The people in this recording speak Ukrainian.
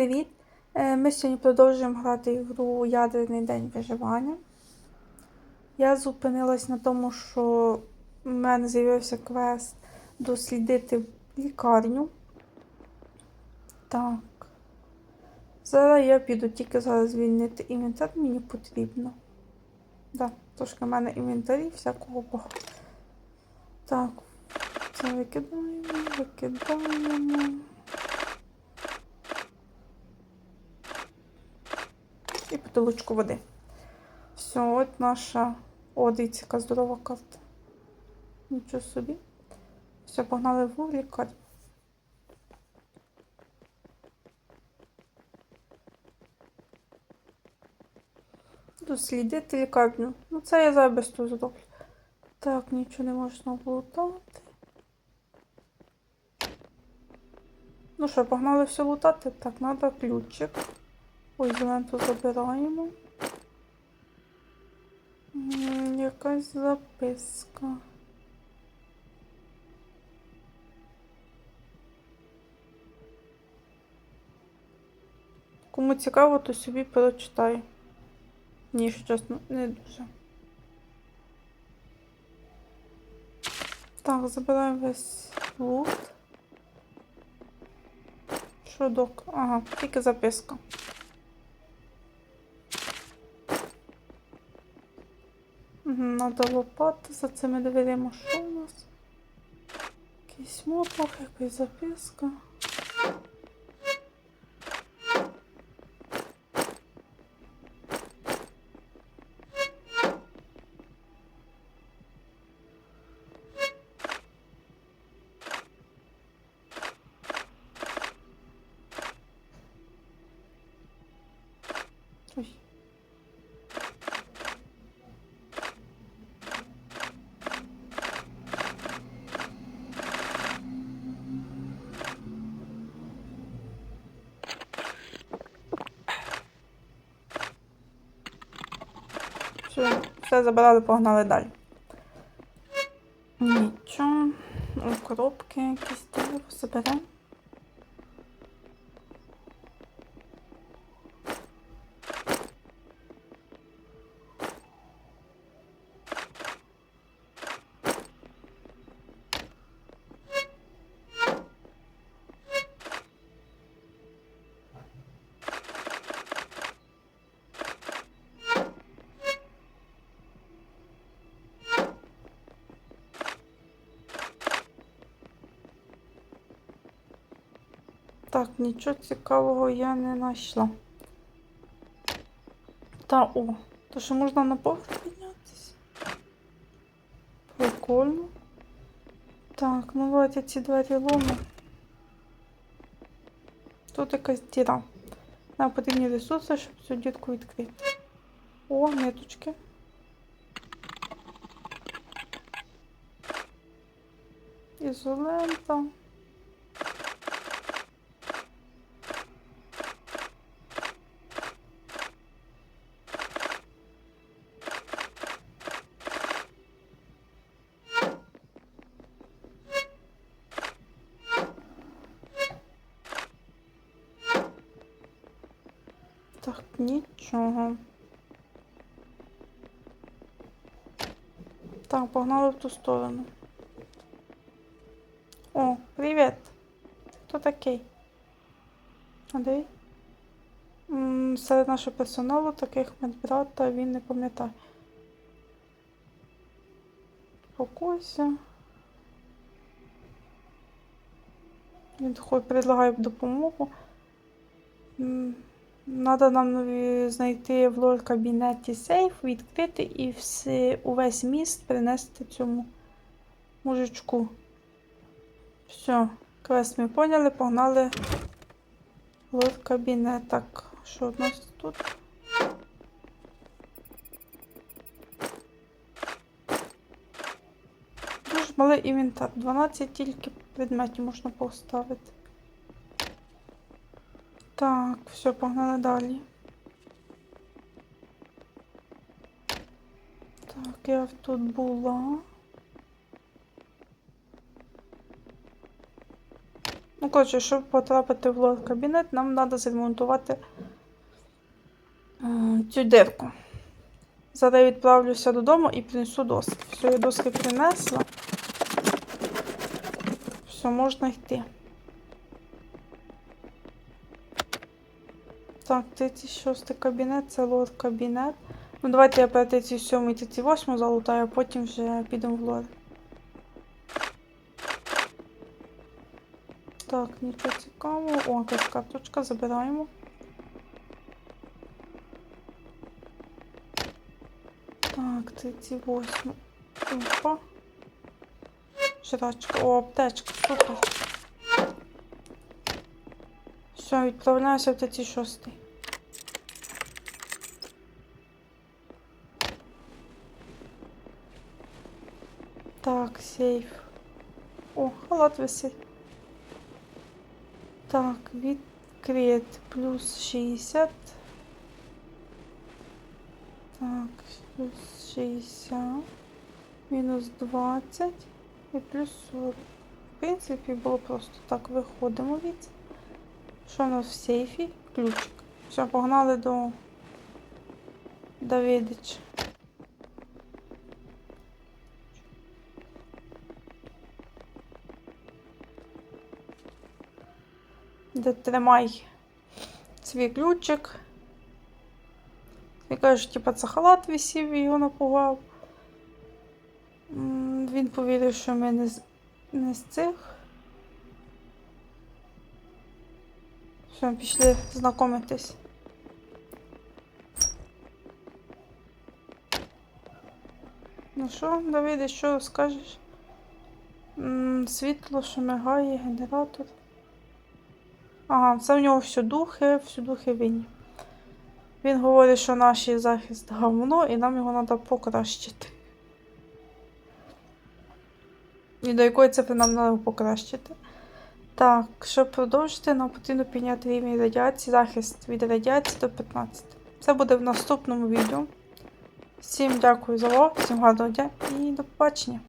привіт! Е, Ми сьогодні продовжуємо грати ігру Ядерний день виживання. Я зупинилась на тому, що в мене з'явився квест дослідити лікарню. Так. Зараз я піду тільки зараз звільнити інвентар, мені потрібно. Да, трошки в мене інвентарі всякого багато. Так, це викидаємо, викидаємо. І бутилочку води. Все, от наша. О, дивіться, яка здорова карта. Нічого собі. Все, погнали в лікарню. Дослідити лікарню. Ну, це я зараз без того зроблю. Так, нічого не можна лутати. Ну що, погнали все лутати? Так, треба ключик. Ой, зеленку забираємо. Якась записка. Кому цікаво, то собі прочитаю. Ні, якщо чесно, не дуже. Так, забираємо весь лут. Що док? Ага, тільки записка. Надо лопати за цими дверима. Що у нас? Якийсь мотлох, якась записка. Ой. Все, забирали, погнали далі. Нічого. Коробки якісь дерево заберемо. Так, нічого цікавого я не знайшла. Та о, то що можна на поверх піднятися? Прикольно. Так, ну давайте ці двері лому. Тут якась діра. Нам потрібні ресурси, щоб цю дірку відкрити. О, ниточки. Ізолента. Так, нічого. Так, погнали в ту сторону. О, привіт. Хто такий? А? Серед нашого персоналу таких медбрата він не пам'ятає. Спокойся. Він хоч предлагає допомогу. Надо нам знайти в лор кабінеті сейф, відкрити і все, увесь міст принести цьому мужичку. Все, квест ми поняли, погнали в лор кабінет. Так, що у нас тут? Дуже малий інвентар. 12 тільки предметів можна поставити. Так, все, погнали далі. Так, я тут була. Ну, коротше, щоб потрапити в лор кабінет, нам треба зремонтувати е, цю дирку. Зараз я відправлюся додому і принесу доски. Все, я доски принесла. Все, можна йти. Так, 36 кабінет, це лор кабінет. Ну, давайте я перед 37 і 38 залутаю, а потім вже підемо в лор. Так, нічого цікавого. О, якась карточка, забираємо. Так, 38. Опа. Жрачка. О, аптечка, супер. Все, відправляюся в 36. Так, сейф. О, халат висить. Так, відкрит плюс 60. Так, плюс 60. Мінус 20 і плюс 40. В принципі, було просто так. Виходимо від. Що у нас в сейфі? Ключик. Все, погнали до Давидича. Де тримай свій ключик. Я кажу, типа, це халат висів і його напугав. Він повірив, що ми не з, не з цих. Все, пішли знайомитись. Ну що, Давиде, що скажеш? М, Світло, що мигає, генератор. Ага, це в нього все духи, всі духи винні. Він говорить, що наш захист говно і нам його треба покращити. І до якої цифри нам треба покращити. Так, щоб продовжити, нам потрібно підняти рівень радіації, захист від радіації до 15. Це буде в наступному відео. Всім дякую за увагу, всім гарного дня і до побачення.